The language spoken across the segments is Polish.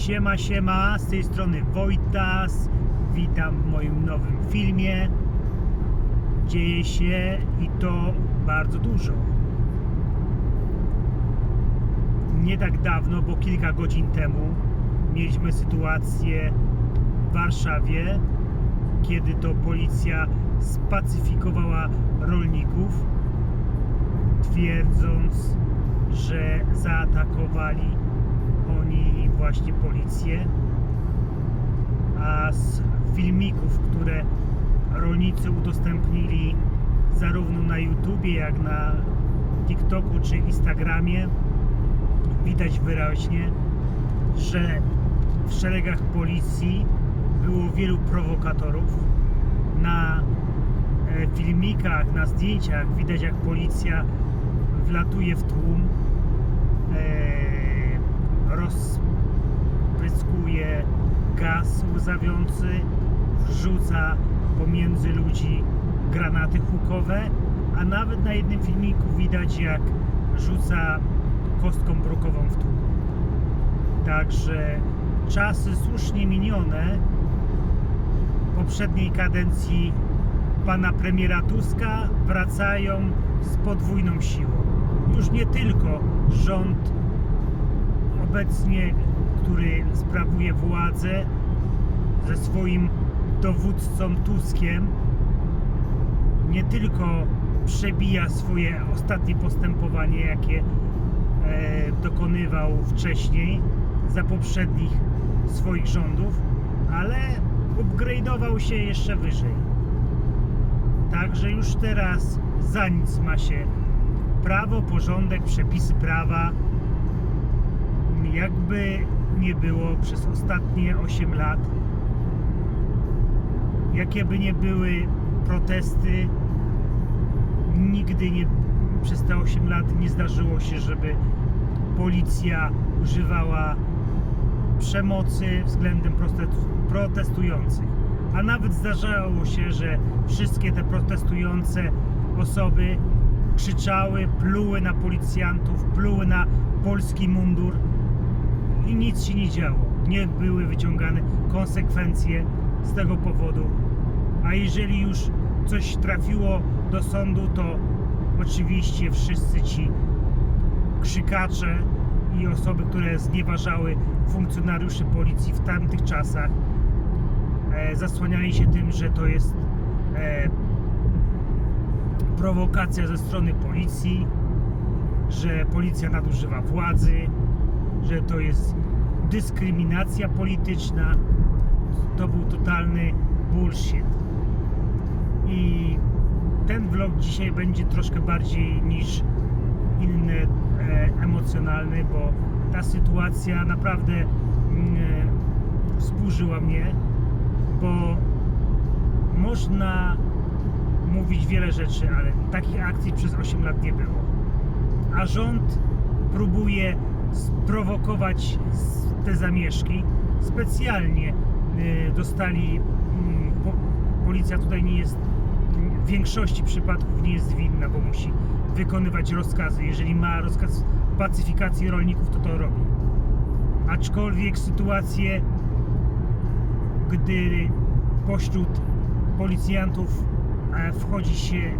Siema, siema, z tej strony Wojtas. Witam w moim nowym filmie. Dzieje się i to bardzo dużo. Nie tak dawno, bo kilka godzin temu mieliśmy sytuację w Warszawie, kiedy to policja spacyfikowała rolników, twierdząc, że zaatakowali oni właśnie policję. A z filmików, które rolnicy udostępnili zarówno na YouTubie, jak na TikToku czy Instagramie, widać wyraźnie, że w szeregach policji było wielu prowokatorów. Na e, filmikach, na zdjęciach widać jak policja wlatuje w tłum, e, rozpryskuje gaz łzawiący, wrzuca pomiędzy ludzi granaty hukowe, a nawet na jednym filmiku widać jak rzuca kostką brukową w tłum. Także czasy słusznie minione poprzedniej kadencji pana premiera Tuska wracają z podwójną siłą. Już nie tylko rząd obecnie, który sprawuje władzę ze swoim dowódcą Tuskiem, nie tylko przebija swoje ostatnie postępowanie, jakie e, dokonywał wcześniej za poprzednich swoich rządów, ale upgrade'ował się jeszcze wyżej. Także już teraz za nic ma się prawo, porządek, przepisy prawa. Jakby nie było przez ostatnie 8 lat, jakie by nie były protesty, nigdy nie przez te 8 lat nie zdarzyło się, żeby policja używała przemocy względem protestu- protestujących. A nawet zdarzało się, że wszystkie te protestujące osoby krzyczały, pluły na policjantów, pluły na polski mundur i nic się nie działo. Nie były wyciągane konsekwencje z tego powodu. A jeżeli już coś trafiło do sądu, to oczywiście wszyscy ci krzykacze i osoby, które znieważały funkcjonariuszy policji w tamtych czasach, e, zasłaniali się tym, że to jest e, prowokacja ze strony policji, że policja nadużywa władzy, że to jest dyskryminacja polityczna. To był totalny bullshit. I ten vlog dzisiaj będzie troszkę bardziej niż inny e, emocjonalny, bo ta sytuacja naprawdę mm, e, wzburzyła mnie, bo można mówić wiele rzeczy, ale takich akcji przez 8 lat nie było. A rząd próbuje sprowokować te zamieszki. Specjalnie y, dostali, mm, po, policja tutaj nie jest, w większości przypadków nie jest winna, bo musi wykonywać rozkazy. Jeżeli ma rozkaz pacyfikacji rolników, to to robi. Aczkolwiek sytuacje, gdy pośród policjantów e, wchodzi się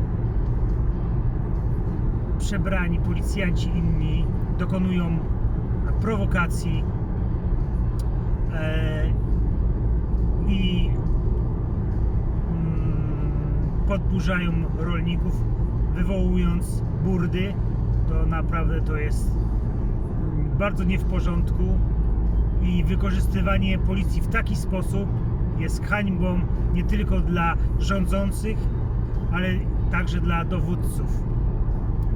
przebrani policjanci inni, dokonują prowokacji e, i mm, podburzają rolników, wywołując burdy, to naprawdę to jest mm, bardzo nie w porządku i wykorzystywanie policji w taki sposób jest hańbą nie tylko dla rządzących, ale także dla dowódców,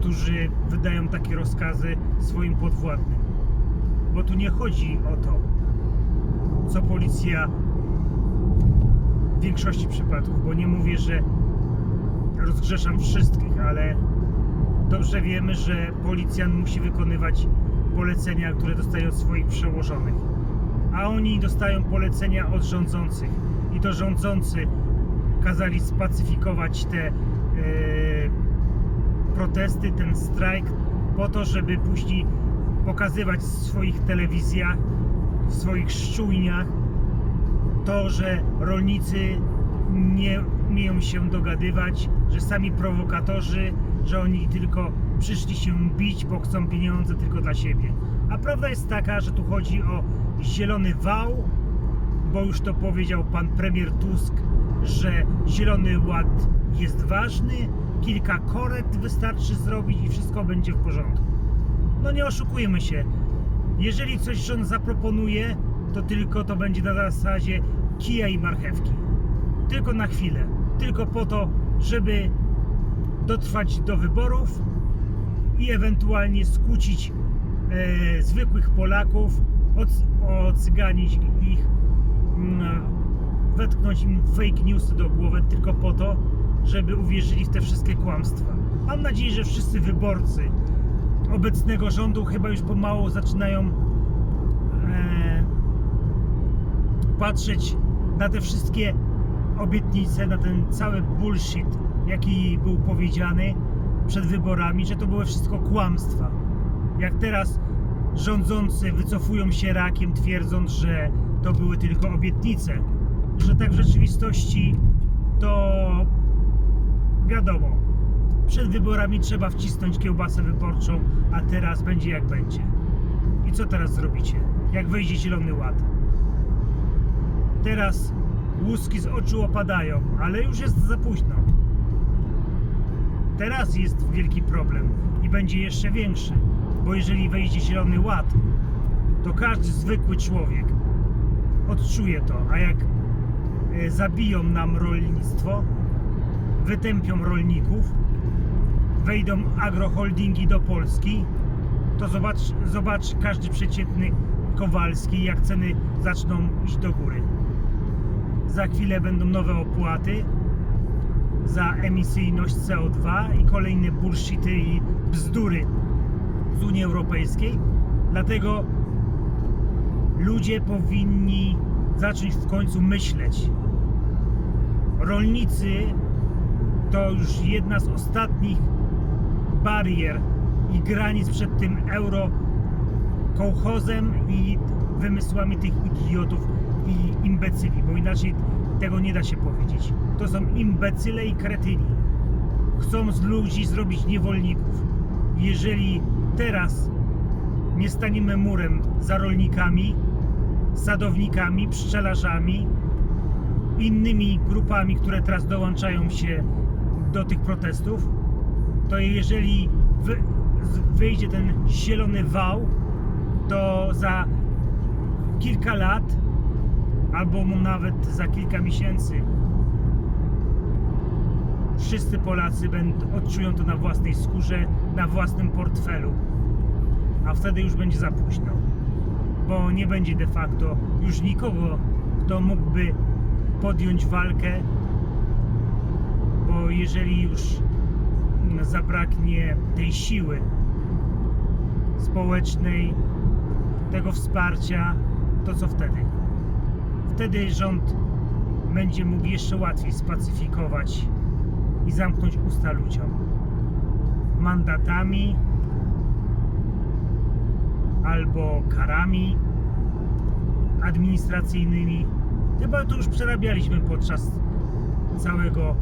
którzy wydają takie rozkazy swoim podwładnym. Bo tu nie chodzi o to, co policja w większości przypadków, bo nie mówię, że rozgrzeszam wszystkich, ale dobrze wiemy, że policjant musi wykonywać polecenia, które dostaje od swoich przełożonych. A oni dostają polecenia od rządzących. I to rządzący kazali spacyfikować te e, protesty, ten strajk, po to, żeby później pokazywać w swoich telewizjach, w swoich szczujniach, to, że rolnicy nie umieją się dogadywać, że sami prowokatorzy, że oni tylko przyszli się bić, bo chcą pieniądze tylko dla siebie. A prawda jest taka, że tu chodzi o zielony wał, bo już to powiedział pan premier Tusk, że zielony ład jest ważny, kilka korekt wystarczy zrobić i wszystko będzie w porządku. No nie oszukujmy się. Jeżeli coś rząd zaproponuje, to tylko to będzie na zasadzie kija i marchewki. Tylko na chwilę. Tylko po to, żeby dotrwać do wyborów i ewentualnie skłócić e, zwykłych Polaków, od, odcyganić ich, mm, wetknąć im fake newsy do głowy tylko po to, żeby uwierzyli w te wszystkie kłamstwa. Mam nadzieję, że wszyscy wyborcy obecnego rządu chyba już pomału zaczynają e, patrzeć na te wszystkie obietnice, na ten cały bullshit, jaki był powiedziany przed wyborami, że to były wszystko kłamstwa. Jak teraz rządzący wycofują się rakiem, twierdząc, że to były tylko obietnice, że tak w rzeczywistości to wiadomo, przed wyborami trzeba wcisnąć kiełbasę wyborczą, a teraz będzie jak będzie. I co teraz zrobicie? Jak wejdzie Zielony Ład? Teraz łuski z oczu opadają, ale już jest za późno. Teraz jest wielki problem i będzie jeszcze większy, bo jeżeli wejdzie Zielony Ład, to każdy zwykły człowiek odczuje to, a jak e, zabiją nam rolnictwo, wytępią rolników, wejdą agroholdingi do Polski, to zobacz, zobacz każdy przeciętny Kowalski, jak ceny zaczną iść do góry. Za chwilę będą nowe opłaty za emisyjność CO2 i kolejne bullshity i bzdury z Unii Europejskiej. Dlatego ludzie powinni zacząć w końcu myśleć. Rolnicy to już jedna z ostatnich barier i granic przed tym euro kołchozem i wymysłami tych idiotów i imbecyli, bo inaczej tego nie da się powiedzieć. To są imbecyle i kretyni. Chcą z ludzi zrobić niewolników. Jeżeli teraz nie staniemy murem za rolnikami, sadownikami, pszczelarzami, innymi grupami, które teraz dołączają się do tych protestów, to jeżeli wyjdzie ten zielony wał, to za kilka lat, albo nawet za kilka miesięcy, wszyscy Polacy będą, odczują to na własnej skórze, na własnym portfelu. A wtedy już będzie za późno. Bo nie będzie de facto już nikogo, kto mógłby podjąć walkę, bo jeżeli już zabraknie tej siły społecznej, tego wsparcia, to co wtedy? Wtedy rząd będzie mógł jeszcze łatwiej spacyfikować i zamknąć usta ludziom. Mandatami albo karami administracyjnymi. Chyba to już przerabialiśmy podczas całego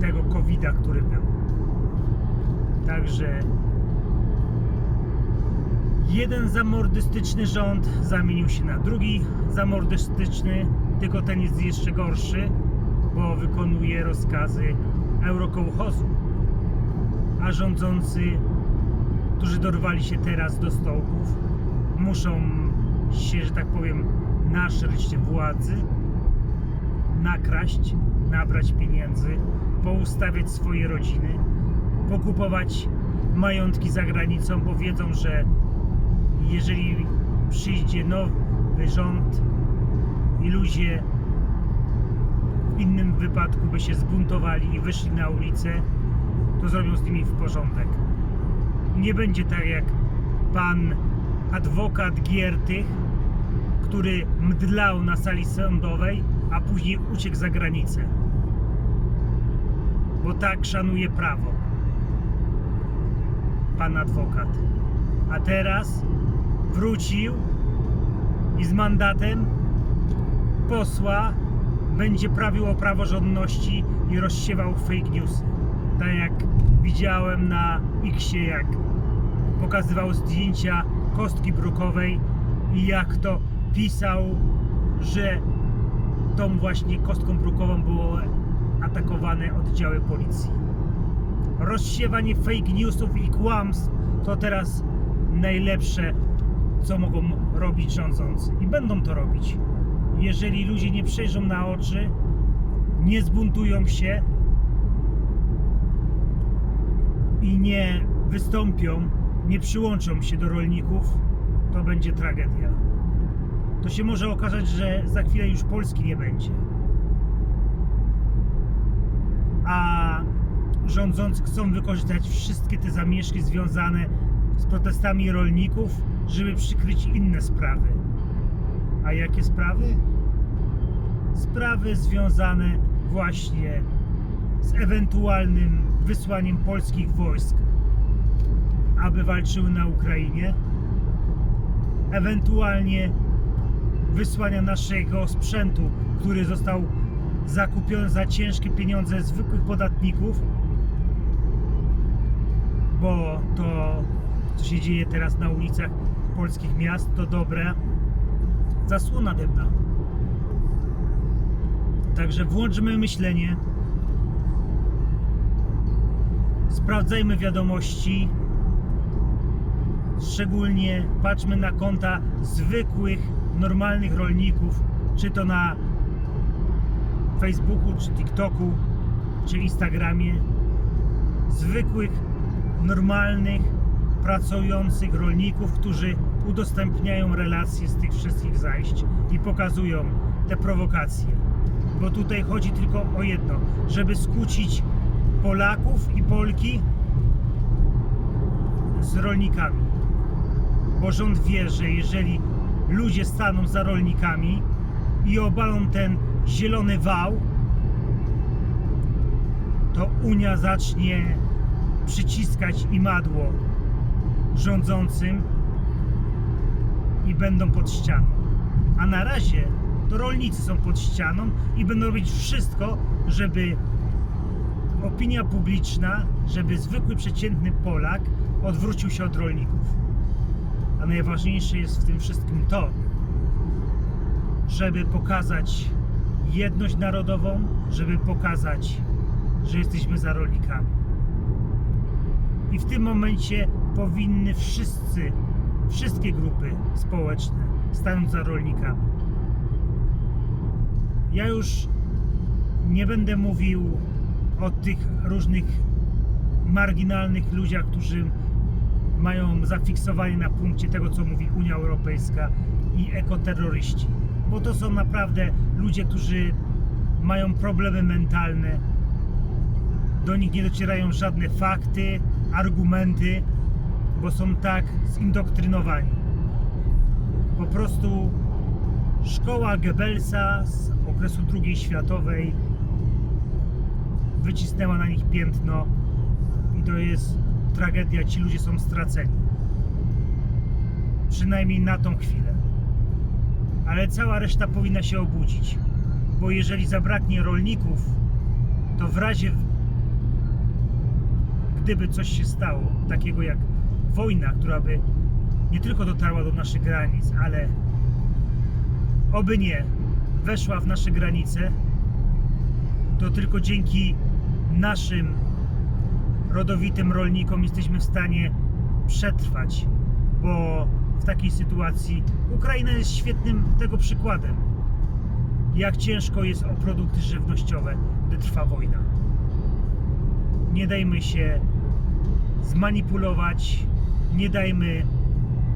tego COVID-a, który był. Także jeden zamordystyczny rząd zamienił się na drugi zamordystyczny, tylko ten jest jeszcze gorszy, bo wykonuje rozkazy eurokołchozu. A rządzący, którzy dorwali się teraz do stołków, muszą się, że tak powiem, naszreć władzy, nakraść, nabrać pieniędzy, poustawiać swoje rodziny, pokupować majątki za granicą, bo wiedzą, że jeżeli przyjdzie nowy rząd i ludzie w innym wypadku by się zbuntowali i wyszli na ulicę, to zrobią z nimi w porządek. Nie będzie tak jak pan adwokat Giertych, który mdlał na sali sądowej, a później uciekł za granicę. Bo tak szanuje prawo. Pan adwokat. A teraz wrócił i z mandatem posła będzie prawił o praworządności i rozsiewał fake newsy. Tak jak widziałem na Xie, jak pokazywał zdjęcia kostki brukowej i jak to pisał, że tą właśnie kostką brukową było atakowane oddziały policji. Rozsiewanie fake newsów i kłamstw to teraz najlepsze, co mogą robić rządzący. I będą to robić. Jeżeli ludzie nie przejrzą na oczy, nie zbuntują się i nie wystąpią, nie przyłączą się do rolników, to będzie tragedia. To się może okazać, że za chwilę już Polski nie będzie. A rządzący chcą wykorzystać wszystkie te zamieszki związane z protestami rolników, żeby przykryć inne sprawy. A jakie sprawy? Sprawy związane właśnie z ewentualnym wysłaniem polskich wojsk, aby walczyły na Ukrainie, ewentualnie wysłania naszego sprzętu, który został zakupiony za ciężkie pieniądze zwykłych podatników, bo to, co się dzieje teraz na ulicach polskich miast, to dobra zasłona dymna. Także włączmy myślenie, sprawdzajmy wiadomości, szczególnie patrzmy na konta zwykłych, normalnych rolników, czy to na Facebooku, czy TikToku, czy Instagramie, zwykłych, normalnych, pracujących rolników, którzy udostępniają relacje z tych wszystkich zajść i pokazują te prowokacje. Bo tutaj chodzi tylko o jedno, żeby skłócić Polaków i Polki z rolnikami. Bo rząd wie, że jeżeli ludzie staną za rolnikami i obalą ten zielony wał, to Unia zacznie przyciskać imadło rządzącym i będą pod ścianą. A na razie to rolnicy są pod ścianą i będą robić wszystko, żeby opinia publiczna, żeby zwykły przeciętny Polak odwrócił się od rolników. A najważniejsze jest w tym wszystkim to, żeby pokazać jedność narodową, żeby pokazać, że jesteśmy za rolnikami. I w tym momencie powinny wszyscy, wszystkie grupy społeczne stanąć za rolnikami. Ja już nie będę mówił o tych różnych marginalnych ludziach, którzy mają zafiksowanie na punkcie tego, co mówi Unia Europejska i ekoterroryści. Bo to są naprawdę ludzie, którzy mają problemy mentalne. Do nich nie docierają żadne fakty, argumenty, bo są tak zindoktrynowani. Po prostu szkoła Goebbelsa z okresu II światowej wycisnęła na nich piętno i to jest tragedia. Ci ludzie są straceni. Przynajmniej na tą chwilę. Ale cała reszta powinna się obudzić, bo jeżeli zabraknie rolników, to w razie gdyby coś się stało, takiego jak wojna, która by nie tylko dotarła do naszych granic, ale oby nie weszła w nasze granice, to tylko dzięki naszym rodowitym rolnikom jesteśmy w stanie przetrwać, bo w takiej sytuacji Ukraina jest świetnym tego przykładem. Jak ciężko jest o produkty żywnościowe, gdy trwa wojna. Nie dajmy się zmanipulować, nie dajmy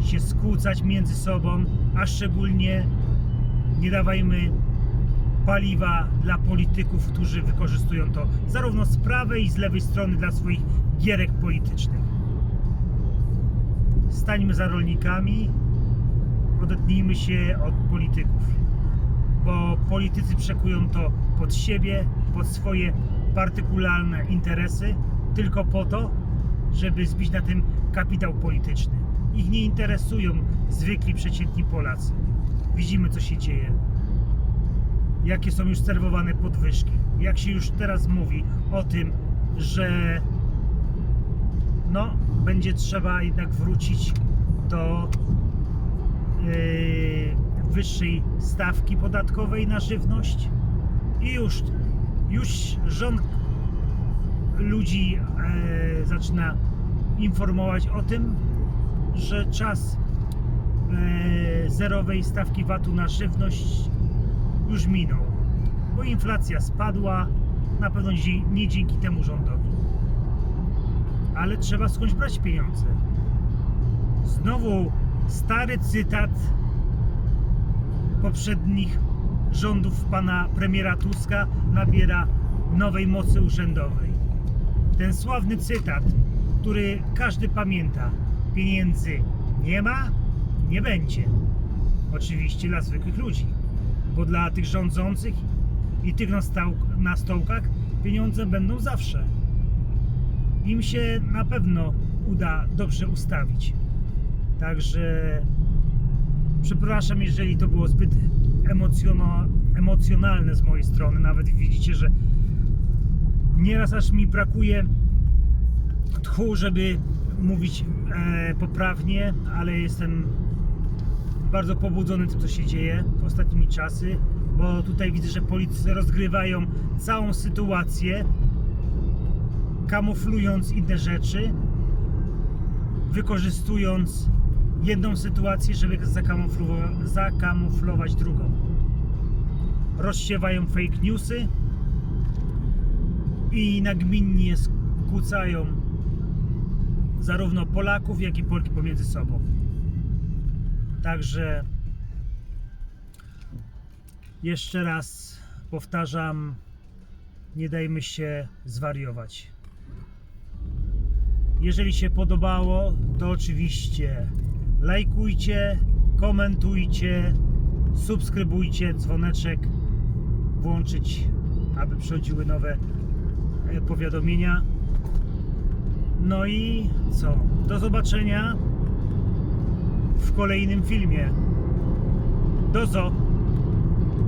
się skłócać między sobą, a szczególnie nie dawajmy paliwa dla polityków, którzy wykorzystują to zarówno z prawej i z lewej strony dla swoich gierek politycznych. Stańmy za rolnikami, odetnijmy się od polityków, bo politycy przekują to pod siebie, pod swoje partykularne interesy, tylko po to, żeby zbić na tym kapitał polityczny. Ich nie interesują zwykli przeciętni Polacy. Widzimy, co się dzieje. Jakie są już serwowane podwyżki. Jak się już teraz mówi o tym, że no, będzie trzeba jednak wrócić do yy, wyższej stawki podatkowej na żywność. I już, już rząd ludzi e, zaczyna informować o tym, że czas e, zerowej stawki VAT-u na żywność już minął, bo inflacja spadła, na pewno nie dzięki temu rządowi. Ale trzeba skądś brać pieniądze. Znowu stary cytat poprzednich rządów pana premiera Tuska nabiera nowej mocy urzędowej. Ten sławny cytat, który każdy pamięta: pieniędzy nie ma, nie będzie. Oczywiście dla zwykłych ludzi, bo dla tych rządzących i tych na, stał, na stołkach pieniądze będą zawsze. Im się na pewno uda dobrze ustawić. Także przepraszam, jeżeli to było zbyt emocjonalne z mojej strony. Nawet widzicie, że nieraz aż mi brakuje tchu, żeby mówić e, poprawnie, ale jestem bardzo pobudzony tym, co się dzieje ostatnimi czasy, bo tutaj widzę, że politycy rozgrywają całą sytuację, kamuflując inne rzeczy, wykorzystując jedną sytuację, żeby zakamuflowa- zakamuflować drugą. Rozsiewają fake newsy i nagminnie skłócają zarówno Polaków, jak i Polki pomiędzy sobą. Także jeszcze raz powtarzam, nie dajmy się zwariować. Jeżeli się podobało, to oczywiście lajkujcie, komentujcie, subskrybujcie, dzwoneczek włączyć, aby przychodziły nowe powiadomienia. No i co? Do zobaczenia w kolejnym filmie. Do zo!